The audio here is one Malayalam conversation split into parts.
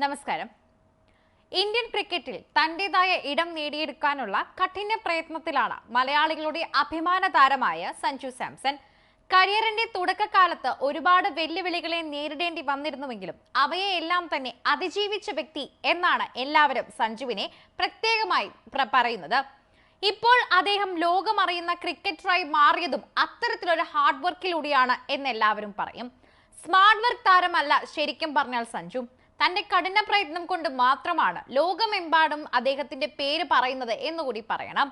നമസ്കാരം. ഇന്ത്യൻ ക്രിക്കറ്റിൽ തന്റേതായ ഇടം നേടിയെടുക്കാനുള്ള കഠിന പ്രയത്നത്തിലാണ് മലയാളികളുടെ അഭിമാന താരമായ സഞ്ജു സാംസൺ. കരിയറിന്റെ തുടക്കകാലത്ത് ഒരുപാട് വെല്ലുവിളികളെ നേരിടേണ്ടി വന്നിരുന്നുവെങ്കിലും അവയെല്ലാം തന്നെ അതിജീവിച്ച വ്യക്തി എന്നാണ് എല്ലാവരും സഞ്ജുവിനെ പ്രത്യേകമായി പ്ര- പറയുന്നത്. ഇപ്പോൾ അദ്ദേഹം ലോകമറിയുന്ന ക്രിക്കറ്ററായി മാറിയതും അത്തരത്തിലൊരു ഹാർഡ് വർക്കിലൂടെയാണ് എന്ന് എല്ലാവരും പറയും. സ്മാർട്ട് വർക്ക് താരമല്ല ശരിക്കും പറഞ്ഞാൽ സഞ്ജു. തന്റെ കഠിന പ്രയത്നം കൊണ്ട് മാത്രമാണ് ലോകമെമ്പാടും അദ്ദേഹത്തിന്റെ പേര് പറയുന്നത് എന്നുകൂടി പറയണം.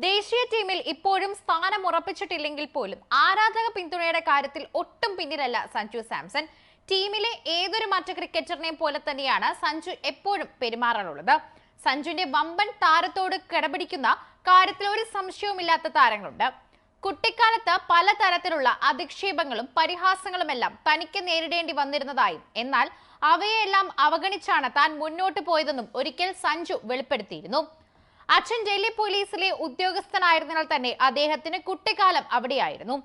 ദേശീയ ടീമിൽ ഇപ്പോഴും സ്ഥാനം ഉറപ്പിച്ചിട്ടില്ലെങ്കിൽ പോലും ആരാധക പിന്തുണയുടെ കാര്യത്തിൽ ഒട്ടും പിന്നിലല്ല സഞ്ജു സാംസൺ. ടീമിലെ ഏതൊരു മറ്റു ക്രിക്കറ്ററിനെ പോലെ തന്നെയാണ് സഞ്ജു എപ്പോഴും പെരുമാറാറുള്ളത്. സഞ്ജുവിന്റെ വമ്പൻ താരത്തോട് കിടപിടിക്കുന്ന കാര്യത്തിൽ ഒരു സംശയവുമില്ലാത്ത താരങ്ങളുണ്ട്. കുട്ടിക്കാലത്ത് പലതരത്തിലുള്ള അധിക്ഷേപങ്ങളും പരിഹാസങ്ങളുമെല്ലാം തനിക്ക് നേരിടേണ്ടി വന്നിരുന്നതായും. എന്നാൽ അവയെല്ലാം അവഗണിച്ചാണ് താൻ മുന്നോട്ട് പോയതെന്നും ഒരിക്കൽ സഞ്ജു വെളിപ്പെടുത്തിയിരുന്നു. അച്ഛൻ ഡൽഹി പോലീസിലെ ഉദ്യോഗസ്ഥനായിരുന്നതിനാൽ തന്നെ അദ്ദേഹത്തിന് കുട്ടിക്കാലം അവിടെയായിരുന്നു.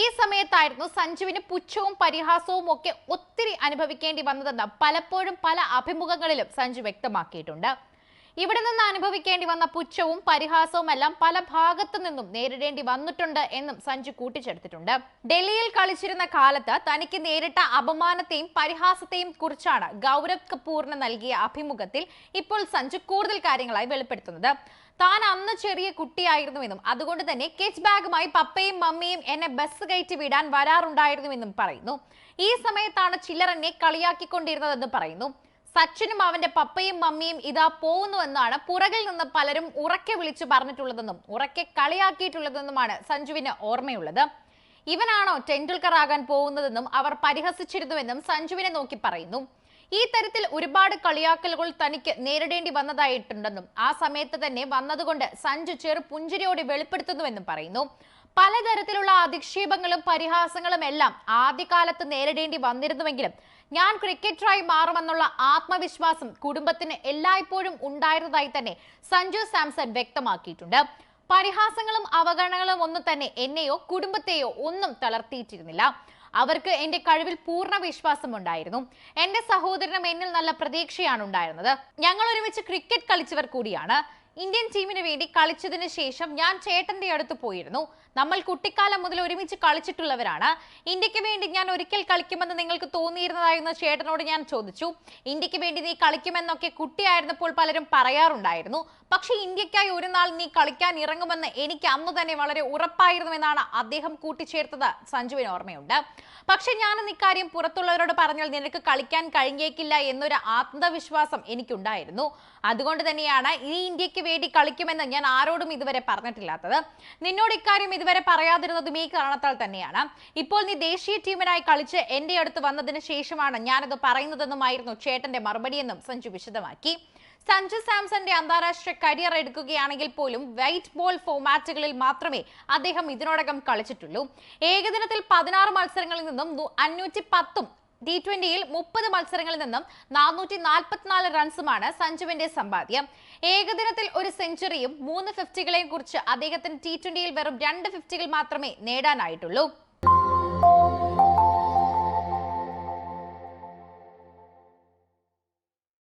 ഈ സമയത്തായിരുന്നു സഞ്ജുവിന് പുച്ഛവും പരിഹാസവും ഒക്കെ ഒത്തിരി അനുഭവിക്കേണ്ടി വന്നതെന്ന് പലപ്പോഴും പല അഭിമുഖങ്ങളിലും സഞ്ജു വ്യക്തമാക്കിയിട്ടുണ്ട്. ഇവിടെ നിന്ന് അനുഭവിക്കേണ്ടി വന്ന പുച്ഛവും പരിഹാസവും എല്ലാം പല ഭാഗത്തു നിന്നും നേരിടേണ്ടി വന്നിട്ടുണ്ട് എന്നും സഞ്ജു കൂട്ടിച്ചേർത്തിട്ടുണ്ട്. ഡൽഹിയിൽ കളിച്ചിരുന്ന കാലത്ത് തനിക്ക് നേരിട്ട അപമാനത്തെയും പരിഹാസത്തെയും കുറിച്ചാണ് ഗൗരവ് കപൂറിന് നൽകിയ അഭിമുഖത്തിൽ ഇപ്പോൾ സഞ്ജു കൂടുതൽ കാര്യങ്ങളായി വെളിപ്പെടുത്തുന്നത്. താൻ അന്ന് ചെറിയ കുട്ടിയായിരുന്നുവെന്നും അതുകൊണ്ട് തന്നെ കെച്ച് ബാഗുമായി പപ്പയും മമ്മിയും എന്നെ ബസ് കയറ്റി വിടാൻ വരാറുണ്ടായിരുന്നുവെന്നും പറയുന്നു. ഈ സമയത്താണ് ചിലർ എന്നെ കളിയാക്കിക്കൊണ്ടിരുന്നതെന്ന് പറയുന്നു. സച്ചിനും അവന്റെ പപ്പയും മമ്മിയും ഇതാ പോകുന്നുവെന്നാണ് പുറകിൽ നിന്ന് പലരും ഉറക്കെ വിളിച്ചു പറഞ്ഞിട്ടുള്ളതെന്നും ഉറക്കെ കളിയാക്കിയിട്ടുള്ളതെന്നുമാണ് സഞ്ജുവിന് ഓർമ്മയുള്ളത്. ഇവനാണോ ടെണ്ടുൽക്കർ ആകാൻ പോകുന്നതെന്നും അവർ പരിഹസിച്ചിരുന്നുവെന്നും സഞ്ജുവിനെ നോക്കി പറയുന്നു. ഈ തരത്തിൽ ഒരുപാട് കളിയാക്കലുകൾ തനിക്ക് നേരിടേണ്ടി വന്നതായിട്ടുണ്ടെന്നും ആ സമയത്ത് തന്നെ വന്നതുകൊണ്ട് സഞ്ജു ചെറു പുഞ്ചിരിയോടെ വെളിപ്പെടുത്തുന്നുവെന്നും പറയുന്നു. പലതരത്തിലുള്ള അധിക്ഷേപങ്ങളും പരിഹാസങ്ങളും എല്ലാം ആദ്യകാലത്ത് നേരിടേണ്ടി വന്നിരുന്നുവെങ്കിലും ഞാൻ ക്രിക്കറ്ററായി മാറുമെന്നുള്ള ആത്മവിശ്വാസം കുടുംബത്തിന് എല്ലായ്പ്പോഴും ഉണ്ടായിരുന്നതായി തന്നെ സഞ്ജു സാംസൺ വ്യക്തമാക്കിയിട്ടുണ്ട്. പരിഹാസങ്ങളും അവഗണനകളും ഒന്നും തന്നെ എന്നെയോ കുടുംബത്തെയോ ഒന്നും തളർത്തിയിട്ടിരുന്നില്ല. അവർക്ക് എന്റെ കഴിവിൽ പൂർണ വിശ്വാസം ഉണ്ടായിരുന്നു. എന്റെ സഹോദരനും എന്നിൽ നല്ല പ്രതീക്ഷയാണ് ഉണ്ടായിരുന്നത്. ഞങ്ങൾ ഒരുമിച്ച് ക്രിക്കറ്റ് കളിച്ചവർ കൂടിയാണ്. ഇന്ത്യൻ ടീമിന് വേണ്ടി കളിച്ചതിന് ശേഷം ഞാൻ ചേട്ടന്റെ അടുത്ത് പോയിരുന്നു. നമ്മൾ കുട്ടിക്കാലം മുതൽ ഒരുമിച്ച് കളിച്ചിട്ടുള്ളവരാണ്. ഇന്ത്യയ്ക്ക് വേണ്ടി ഞാൻ ഒരിക്കൽ കളിക്കുമെന്ന് നിങ്ങൾക്ക് തോന്നിയിരുന്നതായിരുന്നു ചേട്ടനോട് ഞാൻ ചോദിച്ചു. ഇന്ത്യയ്ക്ക് വേണ്ടി നീ കളിക്കുമെന്നൊക്കെ കുട്ടിയായിരുന്നപ്പോൾ പലരും പറയാറുണ്ടായിരുന്നു. പക്ഷെ ഇന്ത്യക്കായി ഒരു നാൾ നീ കളിക്കാൻ ഇറങ്ങുമെന്ന് എനിക്ക് അന്ന് തന്നെ വളരെ ഉറപ്പായിരുന്നു എന്നാണ് അദ്ദേഹം കൂട്ടിച്ചേർത്തത് സഞ്ജുവിന് ഓർമ്മയുണ്ട്. പക്ഷെ ഞാൻ ഇക്കാര്യം പുറത്തുള്ളവരോട് പറഞ്ഞാൽ നിനക്ക് കളിക്കാൻ കഴിഞ്ഞേക്കില്ല എന്നൊരു ആത്മവിശ്വാസം എനിക്കുണ്ടായിരുന്നു. അതുകൊണ്ട് തന്നെയാണ് ഈ ഇന്ത്യയ്ക്ക് വേണ്ടി കളിക്കുമെന്ന് ഞാൻ ആരോടും ഇതുവരെ പറഞ്ഞിട്ടില്ലാത്തത്. നിന്നോട് ഇക്കാര്യം ഇതുവരെ പറയാതിരുന്നതും ഈ കാരണത്താൽ തന്നെയാണ്. ഇപ്പോൾ നീ ദേശീയ ടീമിനായി കളിച്ച് എന്റെ അടുത്ത് വന്നതിന് ശേഷമാണ് ഞാനത് പറയുന്നതെന്നുമായിരുന്നു ചേട്ടന്റെ മറുപടിയെന്നും സഞ്ജു വിശദമാക്കി. സഞ്ജു സാംസന്റെ അന്താരാഷ്ട്ര കരിയർ എടുക്കുകയാണെങ്കിൽ പോലും വൈറ്റ് ബോൾ ഫോമാറ്റുകളിൽ മാത്രമേ അദ്ദേഹം ഇതിനോടകം കളിച്ചിട്ടുള്ളൂ. ഏകദിനത്തിൽ പതിനാറ് മത്സരങ്ങളിൽ നിന്നും അഞ്ഞൂറ്റി പത്തും ടി ട്വന്റിയിൽ മുപ്പത് മത്സരങ്ങളിൽ നിന്നും നാനൂറ്റി നാൽപ്പത്തിനാല് റൺസുമാണ് സഞ്ജുവിന്റെ സമ്പാദ്യം. ഏകദിനത്തിൽ ഒരു സെഞ്ചുറിയും മൂന്ന് ഫിഫ്റ്റികളെയും കുറിച്ച് അദ്ദേഹത്തിന് ടി ട്വന്റിയിൽ വെറും രണ്ട് ഫിഫ്റ്റികൾ മാത്രമേ നേടാനായിട്ടുള്ളൂ.